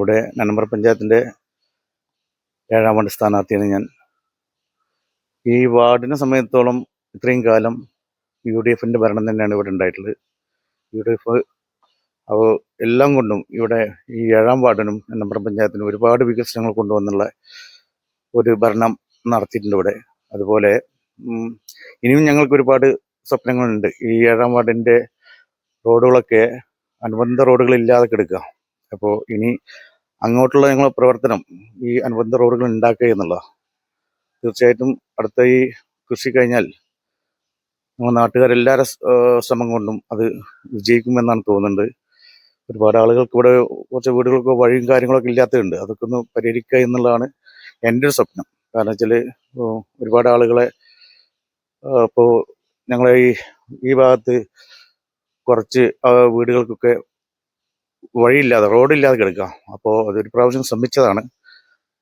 ഇവിടെ നന്നമ്പ്ര പഞ്ചായത്തിന്റെ ഏഴാം വാർഡ് സ്ഥാനാർത്ഥിയാണ് ഞാൻ. ഈ വാർഡിനെ സമയത്തോളം ഇത്രയും കാലം യു ഡി എഫിന്റെ ഭരണം തന്നെയാണ് ഇവിടെ ഉണ്ടായിട്ടുള്ളത്. യു ഡി എഫ് അപ്പോൾ എല്ലാം കൊണ്ടും ഇവിടെ ഈ ഏഴാം വാർഡിനും നന്നമ്പ്ര പഞ്ചായത്തിനും ഒരുപാട് വികസനങ്ങൾ കൊണ്ടുവന്നുള്ള ഒരു ഭരണം നടത്തിയിട്ടുണ്ട് ഇവിടെ. അതുപോലെ ഇനിയും ഞങ്ങൾക്ക് ഒരുപാട് സ്വപ്നങ്ങളുണ്ട്. ഈ ഏഴാം വാർഡിന്റെ റോഡുകളൊക്കെ അനുബന്ധ റോഡുകളില്ലാതെ കിടക്കുക. അപ്പോൾ ഇനി അങ്ങോട്ടുള്ള ഞങ്ങളുടെ പ്രവർത്തനം ഈ അനുബന്ധ റോഡുകൾ ഉണ്ടാക്കുക എന്നുള്ളതാണ് തീർച്ചയായിട്ടും അടുത്ത ഈ കൃഷി കഴിഞ്ഞാൽ നമ്മുടെ നാട്ടുകാരെല്ലാവരും ശ്രമം കൊണ്ടും അത് വിജയിക്കുമെന്നാണ് തോന്നുന്നത്. ഒരുപാട് ആളുകൾക്ക് ഇവിടെ കുറച്ച് വീടുകൾക്ക് വഴിയും കാര്യങ്ങളൊക്കെ ഇല്ലാത്തതുണ്ട്. അതൊക്കെ ഒന്ന് പരിഹരിക്കുക എന്നുള്ളതാണ് എന്റെ ഒരു സ്വപ്നം. കാരണം വെച്ചാൽ ഒരുപാട് ആളുകളെ ഇപ്പോൾ ഞങ്ങളെ ഈ ഈ ഭാഗത്ത് കുറച്ച് വീടുകൾക്കൊക്കെ വഴിയില്ലാതെ റോഡില്ലാതെ കിടക്കുക. അപ്പോൾ അതൊരു പ്രാവശ്യം ശ്രമിച്ചതാണ്.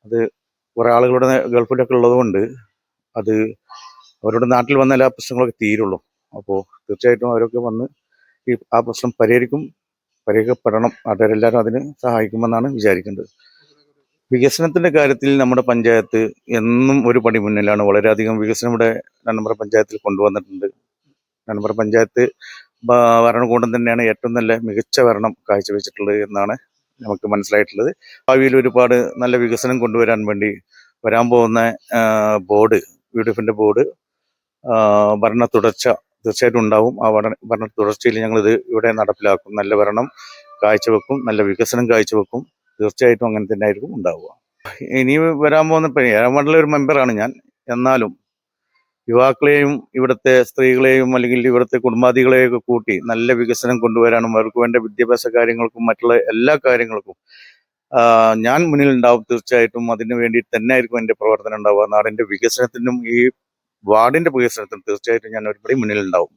അത് കുറേ ആളുകളുടെ ഗൾഫിലൊക്കെ ഉള്ളതുകൊണ്ട് അത് അവരുടെ നാട്ടിൽ വന്ന ആ പ്രശ്നങ്ങളൊക്കെ തീരുള്ളൂ. അപ്പോൾ തീർച്ചയായിട്ടും അവരൊക്കെ വന്ന് ഈ ആ പ്രശ്നം പരിഹരിക്കും പരിഹരിക്കപ്പെടണം. നാട്ടുകാരെല്ലാവരും അതിന് സഹായിക്കുമെന്നാണ് വിചാരിക്കേണ്ടത്. വികസനത്തിന്റെ കാര്യത്തിൽ നമ്മുടെ പഞ്ചായത്ത് എന്നും ഒരു പടി മുന്നിലാണ്. വളരെയധികം വികസനം ഇവിടെ നന്നമ്പ്ര പഞ്ചായത്തിൽ കൊണ്ടുവന്നിട്ടുണ്ട്. നന്നമ്പ്ര പഞ്ചായത്ത് ഭരണകൂടം തന്നെയാണ് ഏറ്റവും നല്ല മികച്ച ഭരണം കാഴ്ചവെച്ചിട്ടുള്ളത് എന്നാണ് നമുക്ക് മനസ്സിലായിട്ടുള്ളത്. ഭാവിയിൽ ഒരുപാട് നല്ല വികസനം കൊണ്ടുവരാൻ വേണ്ടി വരാൻ പോകുന്ന ബോർഡ് യു ഡി ബോർഡ് ഭരണ തുടർച്ച തീർച്ചയായിട്ടും ഉണ്ടാവും. ആ ഭരണ തുടർച്ചയിൽ ഞങ്ങളിത് ഇവിടെ നടപ്പിലാക്കും. നല്ല ഭരണം കാഴ്ചവെക്കും നല്ല വികസനം കാഴ്ചവെക്കും. തീർച്ചയായിട്ടും അങ്ങനെ തന്നെ ആയിരിക്കും ഉണ്ടാവുക. ഇനി വരാൻ പോകുന്ന ഏഴാം വാർഡിലെ ഒരു മെമ്പറാണ് ഞാൻ. എന്നാലും യുവാക്കളെയും ഇവിടുത്തെ സ്ത്രീകളെയും അല്ലെങ്കിൽ ഇവിടുത്തെ കുടുംബാദികളെയും ഒക്കെ കൂട്ടി നല്ല വികസനം കൊണ്ടുവരാനും അവർക്ക് വേണ്ട വിദ്യാഭ്യാസ കാര്യങ്ങൾക്കും മറ്റുള്ള എല്ലാ കാര്യങ്ങൾക്കും ഞാൻ മുന്നിൽ ഉണ്ടാവും തീർച്ചയായിട്ടും. അതിനു വേണ്ടി തന്നെ ആയിരിക്കും എന്റെ പ്രവർത്തനം ഉണ്ടാവുക. നാടിന്റെ വികസനത്തിനും ഈ വാർഡിന്റെ വികസനത്തിനും തീർച്ചയായിട്ടും ഞാൻ ഒരുപടി മുന്നിൽ ഉണ്ടാവും.